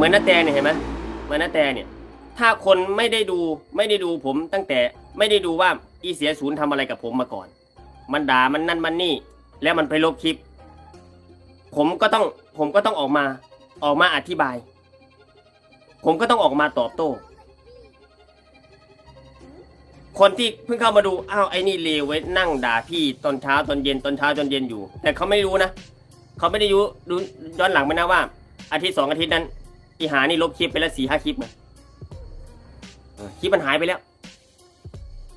เหมือนนาแตเนี่ยเห็นไหมเหมือนนาแตเนี่ย ถ้าคนไม่ได้ดูไม่ได้ดูผมตั้งแต่ไม่ได้ดูว่าอีเสียศูนย์ทำอะไรกับผมมาก่อน มันด่ามันนั่นมันนี่ แล้วมันไปลบคลิป ผมก็ต้องผมก็ต้องออกมาออกมาอธิบาย ผมก็ต้องออกมาตอบโต้ คนที่เพิ่งเข้ามาดูอ้าวไอ้นี่เลวไว้นั่งด่าพี่ตอนเช้าตอนเย็นตอนเช้าตอนเย็นอยู่ แต่เขาไม่รู้นะเขาไม่ได้รู้ดูย้อนหลังไปนะว่า อาทิตย์สองอาทิตย์นั้น อีหานี่ลบคลิปไปแล้วสี่ห้าคลิปนะเออคลิปมันหายไปแล้ว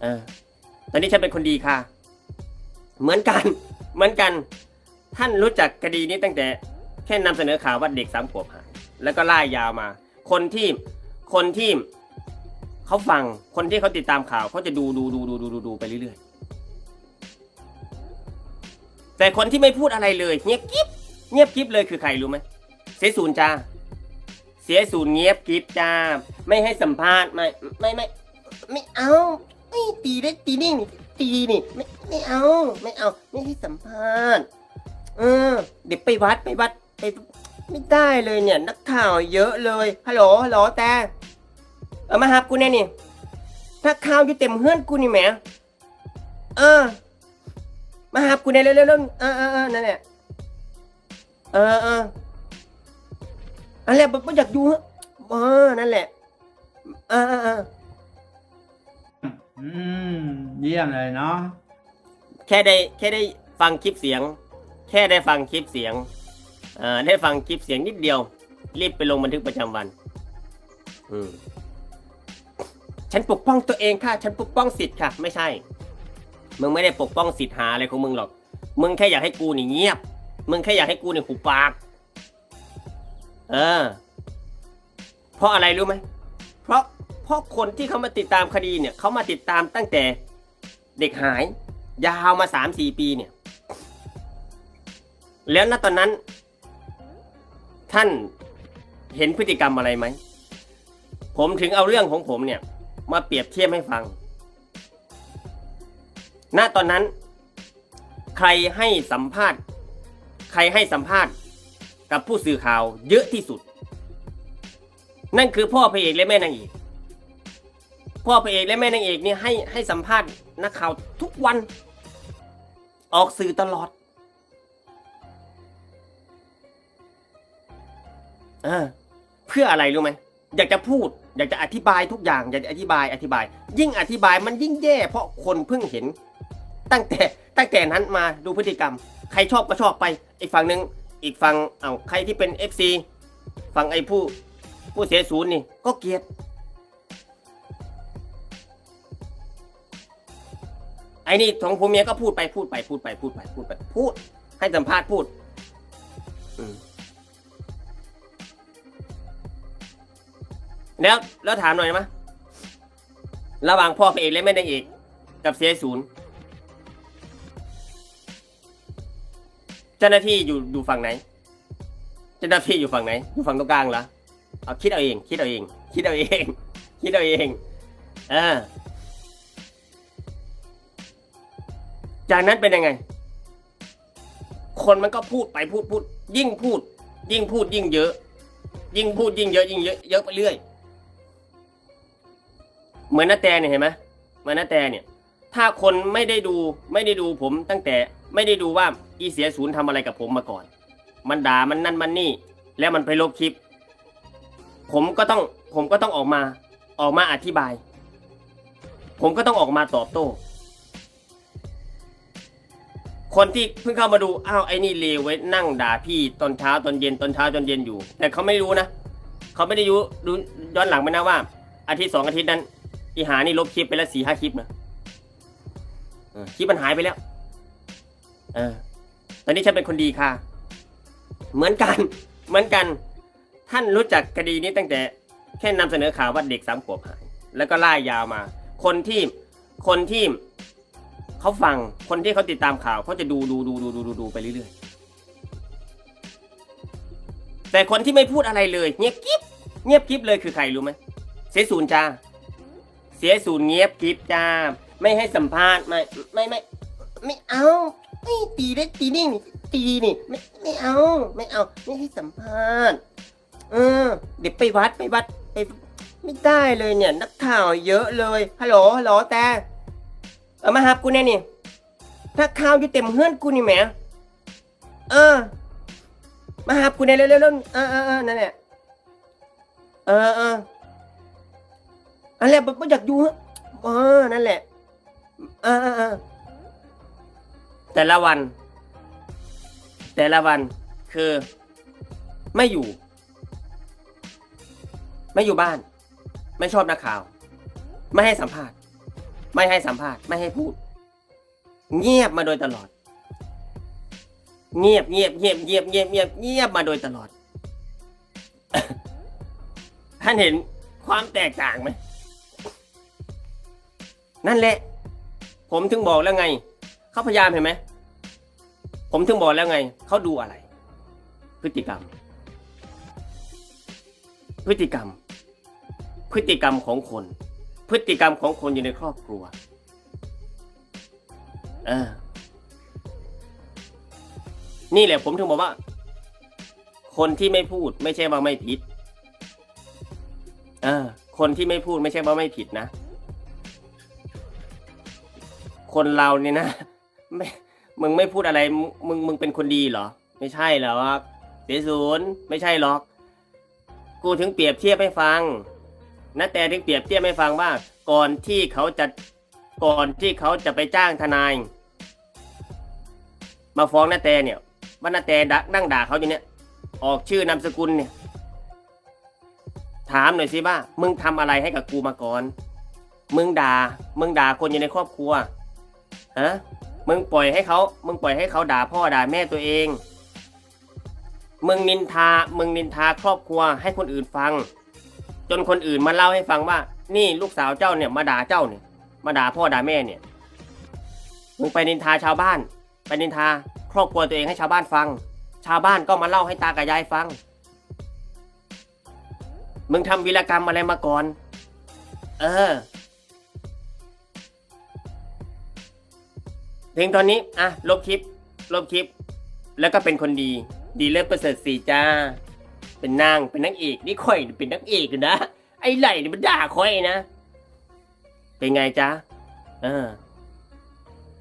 เออ ตอนนี้ฉันเป็นคนดีค่ะ เหมือนกัน เหมือนกัน ท่านรู้จักคดีนี้ตั้งแต่แค่นำเสนอข่าวว่าเด็กสามขวบหายแล้วก็ล่ายยาวมา คนที่ คนที่เขาฟัง คนที่เขาติดตามข่าวเขาจะดูดูดูดูดูดูดูไปเรื่อยๆ แต่คนที่ไม่พูดอะไรเลย เงียบกิ๊บ เงียบกิ๊บเลยคือใครรู้ไหมเสียศูนจ้า เสียศูนย์เงียบกิ๊บจ้า ไม่ให้สัมภาษณ์ไม่ไม่ไม่ไม่เอาไม่ตีได้ตีนี่นี่ตีนี่ไม่ไม่เอา ไม่เอา ไม่ให้สัมภาษณ์เออ เดี๋ยวไปวัดไปวัดไปไม่ได้เลยเนี่ย นักข่าวเยอะเลยฮัลโหลฮัลโหลแต่เออมาหากูแน่นี่ถ้าข่าวอยู่เต็มเฮือนกูนี่แหมเออ มาหากูแน่เร็วๆเร็วๆเออเออเออนั่นแหละเออเออ อะไรแบบอยากอยู่ฮะเออนั่นแหละเออเออเอออืมเยี่ยมเลยเนาะแค่ได้แค่ได้ฟังคลิปเสียง แค่ได้ฟังคลิปเสียงเอ่อได้ฟังคลิปเสียงนิดเดียว รีบไปลงบันทึกประจำวัน อืมฉันปกป้องตัวเองค่ะ ฉันปกป้องสิทธิ์ค่ะ ไม่ใช่ มึงไม่ได้ปกป้องสิทธิ์หาอะไรของมึงหรอก มึงแค่อยากให้กูนี่เงียบ มึงแค่อยากให้กูนี่หุบปาก เออ เพราะอะไรรู้ไหม เพราะเพราะคนที่เขามาติดตามคดีเนี่ยเขามาติดตามตั้งแต่เด็กหาย ยาวมาสามสี่ปีเนี่ย แล้วณตอนนั้น ท่านเห็นพฤติกรรมอะไรไหม ผมถึงเอาเรื่องของผมเนี่ย มาเปรียบเทียบให้ฟัง ณตอนนั้น ใครให้สัมภาษณ์ ใครให้สัมภาษณ์ กับผู้สื่อข่าวเยอะที่สุด นั่นคือพ่อพระเอกและแม่นางเอกพ่อพระเอกและแม่นางเอกนี่ให้ให้สัมภาษณ์นักข่าวทุกวัน ออกสื่อตลอดเออเพื่ออะไรรู้ไหมอยากจะพูด อยากจะอธิบายทุกอย่าง อยากจะอธิบายอธิบาย ยิ่งอธิบายมันยิ่งแย่เพราะคนเพิ่งเห็น ตั้งแต่ตั้งแต่นั้นมาดูพฤติกรรม ใครชอบก็ชอบไปอีกฝั่งหนึ่ง อีกฝั่งเอาใครที่เป็น FC ฝั่งไอ้ผู้ผู้เสียศูนย์นี่ ก็เกลียดไอ้นี่ของผมเมียก็พูดไปพูดไปพูดไปพูดไปพูดไปพูด ให้สัมภาษณ์พูดอืมแล้วแล้วถามหน่อยไหมยระหว่างพ่อพระเอกและแม่นางเอกกับเสียศูนย์ จ้าหน้าที่อยู่อยู่ฝั่งไหน เจ้าหน้าที่อยู่ฝั่งไหน อยู่ฝั่งตรงกลางเหรอเอาคิดเอาเอง คิดเอาเอง คิดเอาเอง คิดเอาเองเออจากนั้นเป็นยังไง คนมันก็พูดไปพูดพูด ยิ่งพูด ยิ่งพูดยิ่งเยอะ ยิ่งพูดยิ่งเยอะยิ่งเยอะเยอะไปเรื่อย เหมือนนาแตเนี่ยเห็นไหมเหมือนนาแตเนี่ย ถ้าคนไม่ได้ดูไม่ได้ดูผมตั้งแต่ไม่ได้ดูว่า อีเสียศูนย์ทำอะไรกับผมมาก่อน มันด่ามันนั่นมันนี่ แล้วมันไปลบคลิป ผมก็ต้องผมก็ต้องออกมาออกมาอธิบาย ผมก็ต้องออกมาตอบโต้ คนที่เพิ่งเข้ามาดูอ้าวไอ้นี่เลวไว้ยนั่งด่าพี่ตอนเช้าตอนเย็นตอนเช้าตอนเย็นอยู่ แต่เขาไม่รู้นะเขาไม่ได้รู้ดูย้อนหลังไปนะว่า อาทิตย์สองอาทิตย์นั้นอีหานี่ลบคลิปไปแล้วสี่ห้าคลิปนะคลิปมันหายไปแล้ว เออ ตอนนี้ฉันเป็นคนดีค่ะ เหมือนกัน เหมือนกัน ท่านรู้จักคดีนี้ตั้งแต่แค่นำเสนอข่าวว่าเด็กสามขวบหาย แล้วก็ล่ายยาวมา คนที่คนที่เขาฟังคนที่เขาติดตามข่าวเขาจะดูดูดูดูดูดูดูไปเรื่อยๆ แต่คนที่ไม่พูดอะไรเลย เงียบกิ๊บเงียบกิ๊บเลยคือใครรู้ไหมเสียศูนย์จ้า เสียศูนย์เงียบกิ๊บจ้า ไม่ให้สัมภาษณ์ไม่ไม่ไม่ไม่เอา ไม่ตีได้ตีนี่นี่ตีนี่ไม่ไม่เอา ไม่เอา ไม่ให้สัมภาษณ์เออ เดี๋ยวไปวัดไปวัดไปไม่ได้เลยเนี่ย นักข่าวเยอะเลยฮัลโหลฮัลโหลแต่เอามาหับกูแน่นี่นักข่าวอยู่เต็มเฮือนกูนี่แหมเออ มาหับกูแน่เร็วๆเร็วเออเออเออนั่นแหละเออเอออันแหละบ่อยากอยู่ฮะเออนั่นแหละเออเออ แต่ละวัน แต่ละวันคือไม่อยู่ ไม่อยู่บ้าน ไม่ชอบนักข่าว ไม่ให้สัมภาษณ์ ไม่ให้สัมภาษณ์ ไม่ให้พูด เงียบมาโดยตลอด เงียบเงียบเงียบเงียบเงียบเงียบเงียบมาโดยตลอด ท่านเห็นความแตกต่างไหม นั่นแหละ ผมถึงบอกแล้วไง เขาพยายามเห็นไหม ผมถึงบอกแล้วไง เขาดูอะไร พฤติกรรม พฤติกรรม พฤติกรรมของคน พฤติกรรมของคนอยู่ในครอบครัว เออ นี่แหละผมถึงบอกว่า คนที่ไม่พูดไม่ใช่ว่าไม่ผิด เออ คนที่ไม่พูดไม่ใช่ว่าไม่ผิดนะ คนเราเนี่ยนะ ไม่มึงไม่พูดอะไร มึงมึงเป็นคนดีเหรอ ไม่ใช่หรอกเสียศูนย์ไม่ใช่หรอก กูถึงเปรียบเทียบให้ฟังนะแต่ถึงเปรียบเทียบให้ฟังว่า ก่อนที่เขาจะก่อนที่เขาจะไปจ้างทนาย มาฟ้องนาแต่เนี่ยว่านาแต่ดักนั่งด่าเขาอยู่เนี่ย ออกชื่อนามสกุลเนี่ย ถามหน่อยสิว่า มึงทำอะไรให้กับกูมาก่อน มึงด่า มึงด่าคนอยู่ในครอบครัวฮะ มึงปล่อยให้เขามึงปล่อยให้เขาด่าพ่อด่าแม่ตัวเอง มึงนินทา มึงนินทาครอบครัวให้คนอื่นฟัง จนคนอื่นมาเล่าให้ฟังว่า นี่ลูกสาวเจ้าเนี่ยมาด่าเจ้าเนี่ย มาด่าพ่อด่าแม่เนี่ย มึงไปนินทาชาวบ้าน ไปนินทาครอบครัวตัวเองให้ชาวบ้านฟัง ชาวบ้านก็มาเล่าให้ตากับยายฟัง มึงทำวีรกรรมอะไรมาก่อน เออ ถึงตอนนี้อะลบคลิป ลบคลิป แล้วก็เป็นคนดี ดีเลิศประเสริฐสีจ้า เป็นนางเป็นนักเอกนี่ค่อยเป็นนักเอกนะ ไอ้ไหลนี่มันด่าค่อยนะ เป็นไงจ๊ะเออ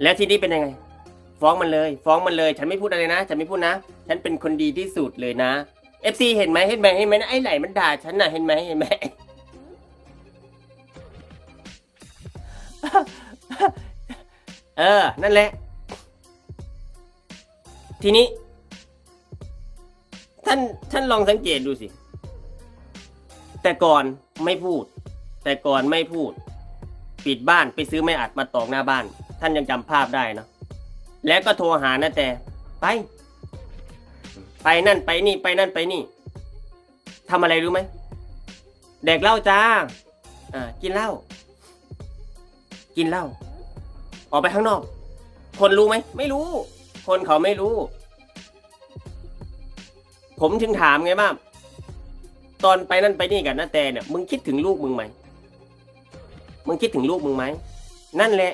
แล้วทีนี้เป็นยังไง ฟ้องมันเลย ฟ้องมันเลย ฉันไม่พูดอะไรนะ ฉันไม่พูดนะ ฉันเป็นคนดีที่สุดเลยนะ FC เห็นไหมเห็นไหมเห็นไหมไอ้ไหลมันด่าฉันน่ะเห็นไหมเห็นไหม เออ นั่นแหละ ทีนี้ ท่านท่านลองสังเกตดูสิ แต่ก่อนไม่พูด แต่ก่อนไม่พูด ปิดบ้านไปซื้อไม้อัดมาตอกหน้าบ้าน ท่านยังจำภาพได้เนอะแล้วก็โทรหานะแต่ ไป ไปนั่นไปนี่ไปนั่นไปนี่ทำอะไรรู้ไหมแดกเหล้าจ้า อ่า กินเหล้า กินเหล้า ออกไปข้างนอก คนรู้ไหม ไม่รู้ คนเขาไม่รู้ ผมถึงถามไงว่างตอนไปนั่นไปนี่กับน้าแต่เนี่ยมึงคิดถึงลูกมึงไหมมึงคิดถึงลูกมึงไหมนั่นแหละ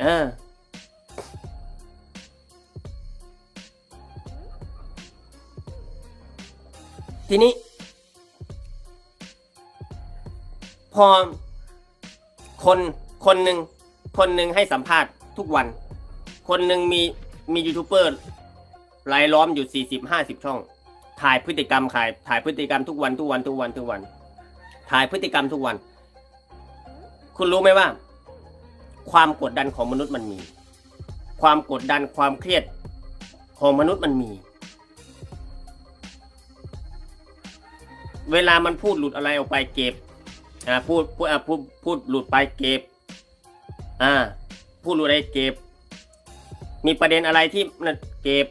เออทีนี้ พอ คนคนหนึ่งคนหนึ่งให้สัมภาษณ์ทุกวัน คนหนึ่งมีมียูทูบเบอร์รายล้อมอยู่สี่สิบห้าสิบช่อง ถ่ายพฤติกรรมขายถ่ายพฤติกรรมทุกวันทุกวันทุกวันทุกวัน ถ่ายพฤติกรรมทุกวัน คุณรู้ไหมว่า ความกดดันของมนุษย์มันมี ความกดดันความเครียดของมนุษย์มันมี เวลามันพูดหลุดอะไรออกไปเก็บ อ่าพูดพูดอ่าพูดพูดหลุดไปเก็บ อ่า พูดหลุดอะไรเก็บ มีประเด็นอะไรที่มันเก็บ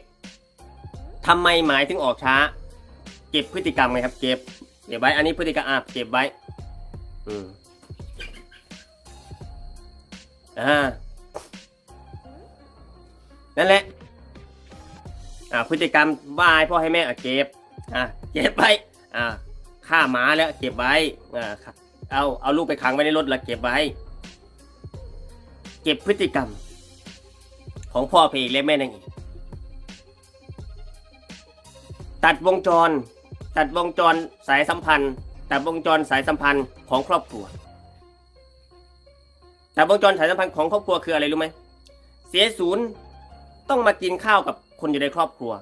ทำไมหมายถึงออกช้า เก็บพฤติกรรมไงครับ เก็บเก็บไว้ อันนี้พฤติกรรมอะเก็บไว้ อืมอ่านั่นแหละ อ่า พฤติกรรมบ้าให้พ่อให้แม่อะเก็บ อ่าเก็บไว้ อ่าฆ่าหมาแล้วเก็บไว้ อ่า เอาเอาลูกไปขังไว้ในรถแล้วเก็บไว้ เก็บพฤติกรรม ของพ่อเพลงและแม่นางเอกตัดวงจร ตัดวงจรสายสัมพันธ์ ตัดวงจรสายสัมพันธ์ของครอบครัวตัดวงจรสายสัมพันธ์ของครอบครัวคืออะไรรู้ไหมเสียศูนย์ต้องมากินข้าวกับคนอยู่ในครอบครัว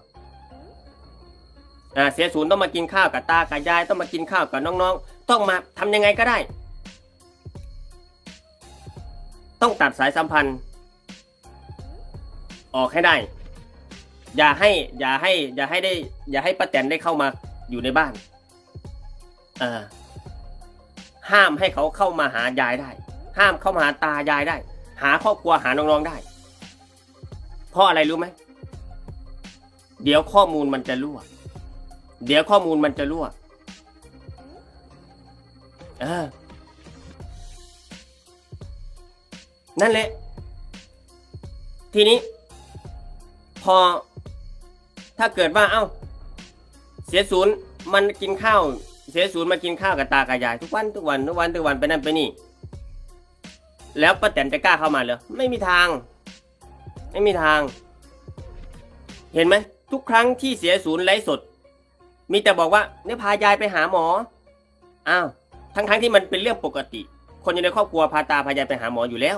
อ่าเสียศูนย์ต้องมากินข้าวกับตากับยายต้องมากินข้าวกับน้องๆ ต้องมาทำยังไงก็ได้ ต้องตัดสายสัมพันธ์ ออกให้ได้ อย่าให้ อย่าให้ อย่าให้ได้ อย่าให้ป้าแตนได้เข้ามาอยู่ในบ้านห้ามให้เขาเข้ามาหายายได้ ห้ามเข้ามาหาตายายได้ หาครอบครัวหาน้องๆได้ เพราะอะไรรู้ไหมเดี๋ยวข้อมูลมันจะรั่ว เดี๋ยวข้อมูลมันจะรั่ว เออ นั่นแหละ ทีนี้ พอ ถ้าเกิดว่า เอ้า เสียศูนย์มันกินข้าว เสียศูนย์มากินข้าวกับตากับยายทุกวันทุกวันทุกวันทุกวันไปนั่นไปนี่ แล้วป้าแตนจะกล้าเข้ามาเหรอไม่มีทาง ไม่มีทาง เห็นไหมทุกครั้งที่เสียศูนย์ไร้สด มีแต่บอกว่าเนี่ยพายายไปหาหมอ อ้าว ทั้งๆทที่มันเป็นเรื่องปกติ คนอยู่ในครอบครัวพาตาพายายไปหาหมออยู่แล้ว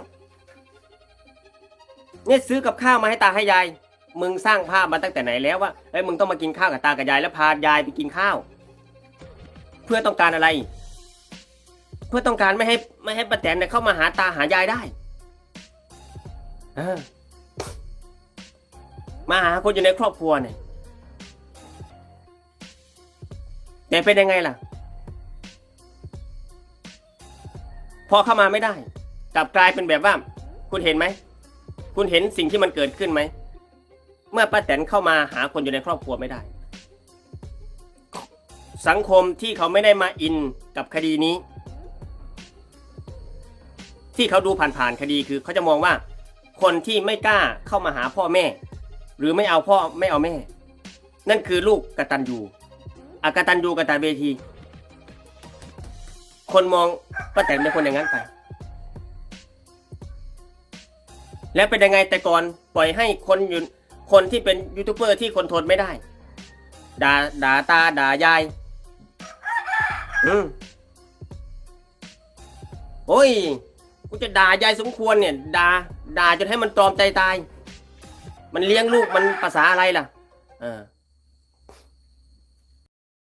เนี่ยซื้อกับข้าวมาให้ตาให้ยาย มึงสร้างภาพมาตั้งแต่ไหนแล้วว่าเอ้ยมึงต้องมากินข้าวกับตากับยายแล้วพายายไปกินข้าว เพื่อต้องการอะไร เพื่อต้องการไม่ให้ไม่ให้ป้าแตนเนี่ยเข้ามาหาตาหายายได้อมาหาคนอยู่ในครอบครัวเนี่ยแต่เป็นยังไงล่ะ พอเข้ามาไม่ได้กลับกลายเป็นแบบว่า คุณเห็นไหม คุณเห็นสิ่งที่มันเกิดขึ้นไหม เมื่อป้าแตนเข้ามาหาคนอยู่ในครอบครัวไม่ได้ สังคมที่เขาไม่ได้มาอินกับคดีนี้ ที่เขาดูผ่านๆคดีคือ เขาจะมองว่า คนที่ไม่กล้าเข้ามาหาพ่อแม่ หรือไม่เอาพ่อไม่เอาแม่ นั่นคือลูกกระตัญญูอากตัญญูกตาเวที คนมองป้าแตนเป็นคนอย่างนั้นไป แล้วเป็นยังไงแต่ก่อนปล่อยให้คนอยู่คนที่เป็นยูทูบเบอร์ที่คนทนไม่ได้ด่าด่าตาด่ายาย อืมโอ้ยกูจะด่ายายสมควรเนี่ยด่าด่าจนให้มันตรอมใจตาย มันเลี้ยงลูกมันภาษาอะไรล่ะเออ